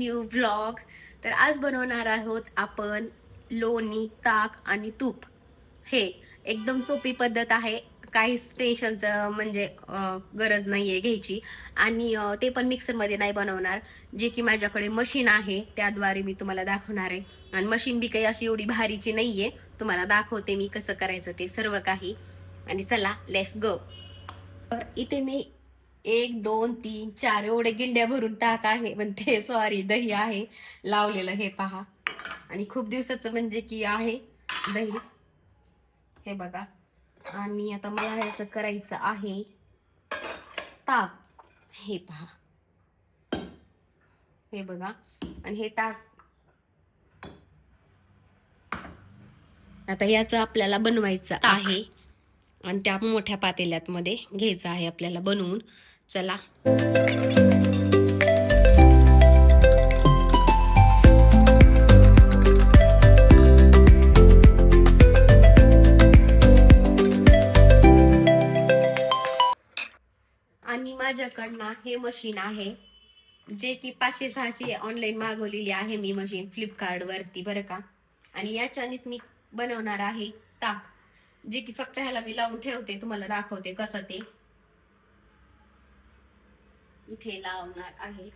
New vlog तर आज बनवणार आहोत आपण लोणी ताक आणि तूप. हे एकदम सोपी पद्धत आहे. काहीच टेन्शनचं म्हणजे गरज नाही आहे घ्यायची. आणि ते पण मिक्सरमध्ये नाही बनवणार. जे की माझ्याकडे मशीन आहे त्याद्वारे मी तुम्हाला दाखवणार आहे. आणि मशीन बी काही अशी एवढी भारीची नाही आहे तुम्हाला दाखवते मी कसं करायचं ते सर्व काही. आणि चला लेस गो तर इथे मी एक दोन तीन चार एवढे गिंड्या भरून टाक आहे. पण ते सॉरी दही आहे. लावलेलं हे पहा. आणि खूप दिवसाचं म्हणजे की आहे दही. हे बघा. आणि आता मला ह्याचं करायचं आहे. ताक. हे पहा. हे बघा. आणि हे ताक. आता याचं आपल्याला बनवायचं आहे. आणि त्या मोठ्या पातेल्यात मध्ये घ्यायचं आहे आपल्याला बनवून. चला. आणि माझ्याकडनं हे मशीन आहे. जे की पाचशे सहाची ऑनलाईन मागवलेली आहे मी मशीन फ्लिपकार्टवरती बरं का? आणि याच्यानेच मी बनवणार आहे ताक. जे की फक्त ह्याला मी लावून ठेवते तुम्हाला दाखवते कसं ते. इथे लावणार आहे.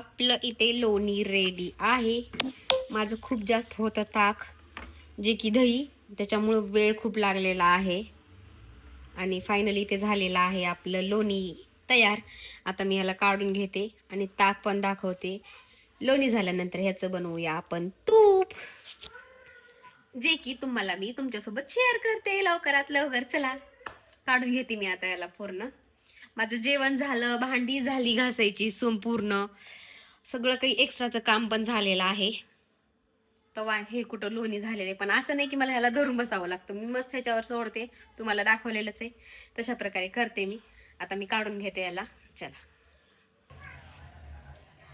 आपलं इथे लोणी रेडी आहे. माझं खूप जास्त होतं ताक जे की दही. त्याच्यामुळं वेळ खूप लागलेला आहे. आणि फायनली ते झालेलं आहे आपलं लोणी तयार. आता मी ह्याला काढून घेते आणि ताक पण दाखवते. लोणी झाल्यानंतर ह्याचं बनवूया आपण तूप. जे की तुम्हाला मी तुमच्यासोबत शेअर करते लवकरात लवकर. चला काढून घेते मी आता याला पूर्ण. माझं जेवण झालं भांडी झाली घासायची संपूर्ण. सगळं काही एक्स्ट्राचं काम पण झालेलं आहे. तवा हे कुठं लोणी झालेले पण असं नाही की मला ह्याला धरून बसावं लागतं. मी मस्त ह्याच्यावर सोडते तुम्हाला दाखवलेलंच आहे. तशा प्रकारे करते मी. आता मी काढून घेते याला. चला.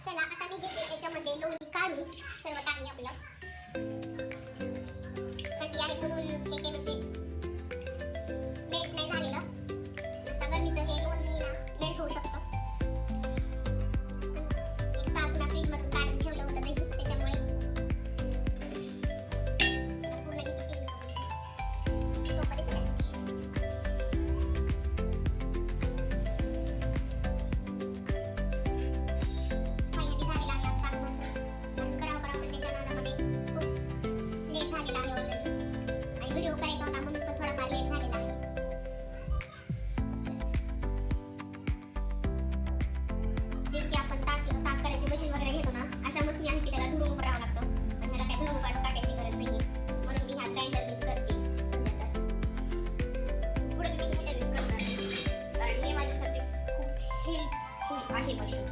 चला आता मी घेतले त्याच्यामध्ये लोणी काढून. सर्व काही आपलं. कटी आहे म्हणजे हेल्पफुल आहे मशीन हे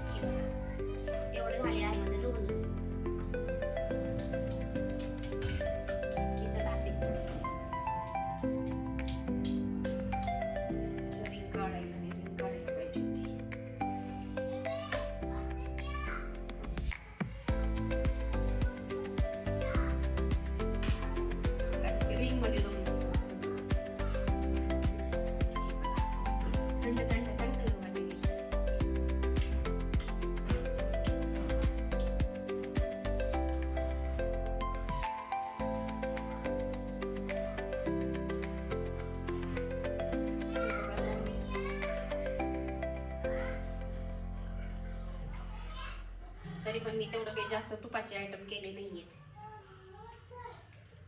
तरी पण मी तेवढं काही जास्त तुपाचे आयटम केले नाहीये.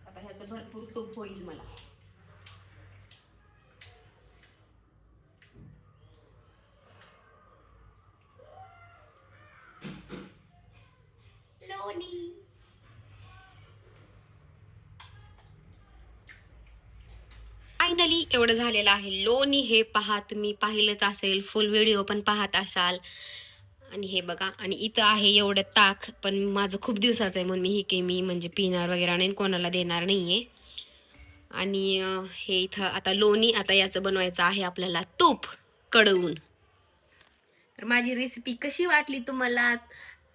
आता ह्याचं भरपूर तूप होईल मला. लोणी. फायनली एवढं झालेलं आहे. लोणी हे पहा तुम्ही पाहिलंच असेल. फुल व्हिडिओ पण पाहत असाल. आणि हे बघा आणि इथं आहे एवढं ताक पण माझं खूप दिवसाचं आहे म्हणून मी हे काही मी म्हणजे पिणार वगैरे नाही कोणाला देणार नाहीये. आणि हे इथं आता लोणी आता याचं बनवायचं आहे आपल्याला तूप कडवून. तर माझी रेसिपी कशी वाटली तुम्हाला?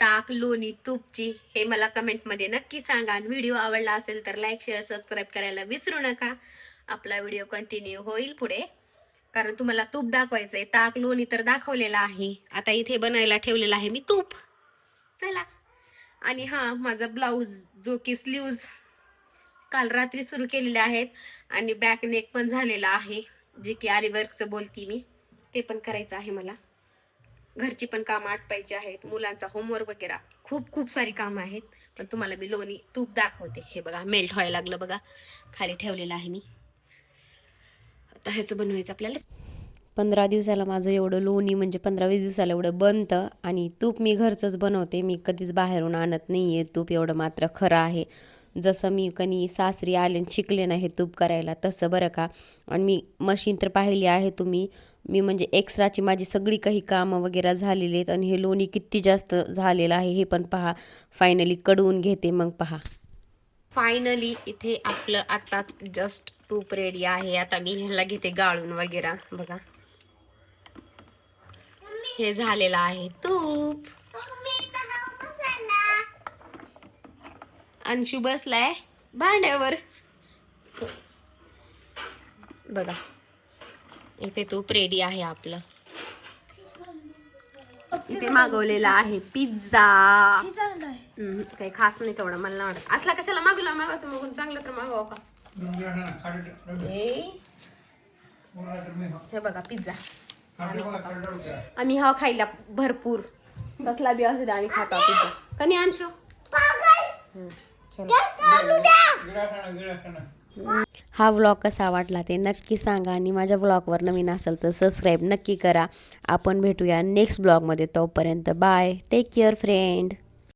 ताक लोणी तूपची हे मला कमेंटमध्ये नक्की सांगा. आणि व्हिडिओ आवडला असेल तर लाईक शेअर सबस्क्राईब करायला विसरू नका. आपला व्हिडिओ कंटिन्यू होईल पुढे. कारण तुम्हाला तूप दाखवायचंय. आहे ताक लोणी तर दाखवलेलं आहे. आता इथे बनायला ठेवलेला आहे मी तूप. चला. आणि हा माझा ब्लाऊज जो की स्लीव्ज काल रात्री सुरू केलेले आहेत. आणि बॅक नेक पण झालेला आहे. जे की आरीवर्कचं बोलती मी. ते पण करायचं आहे मला. घरची पण कामं आटपायची आहेत. मुलांचा होमवर्क वगैरे. खूप खूप सारी कामं आहेत. पण तुम्हाला मी लोणी तूप दाखवते. हे बघा मेल्ट व्हायला लागलं बघा. खाली ठेवलेलं आहे मी. आता ह्याचं बनवायचं आपल्याला? पंधरा दिवसाला माझं एवढं लोणी म्हणजे पंधरा वीस दिवसाला एवढं बनतं आणि तूप मी घरचंच बनवते. मी कधीच बाहेरून आणत नाही आहे तूप एवढं मात्र खरं आहे. जसं मी कधी सासरी आले आणि शिकले नाही हे तूप करायला तसं बरं का? आणि मी मशीन तर पाहिली आहे तुम्ही. मी म्हणजे एक्स्ट्राची माझी सगळी काही कामं वगैरे झालेली आहेत आणि हे लोणी किती जास्त झालेलं आहे हे पण पहा. फायनली कडवून घेते मग पहा. फायनली इथे आपलं आताच जस्ट तूप रेडी आहे. आता मी ह्याला घेते गाळून वगैरे. बघा. हे झालेलं आहे तूप. अंशू बसलाय भांड्यावर. बघा. इथे तूप रेडी आहे आपलं. इथे मागवलेला आहे पिझ्झा. हम्म, काही खास नाही तेवढं मला नाही वाटत असला कशाला मागवला मागवायचं मागून चांगलं तर मागवा का? हे बघा पिझ्झा. आम्ही हा खायला भरपूर. कसला बी असू द्या आम्ही खाता पिझ्झा. कधी आणशो. हा व्लॉग कसा वाटला ते नक्की सांगा आणि माझ्या व्लॉगवर नवीन असेल तर सबस्क्राईब नक्की करा. आपण भेटूया नेक्स्ट ब्लॉगमध्ये तोपर्यंत बाय टेक केअर फ्रेंड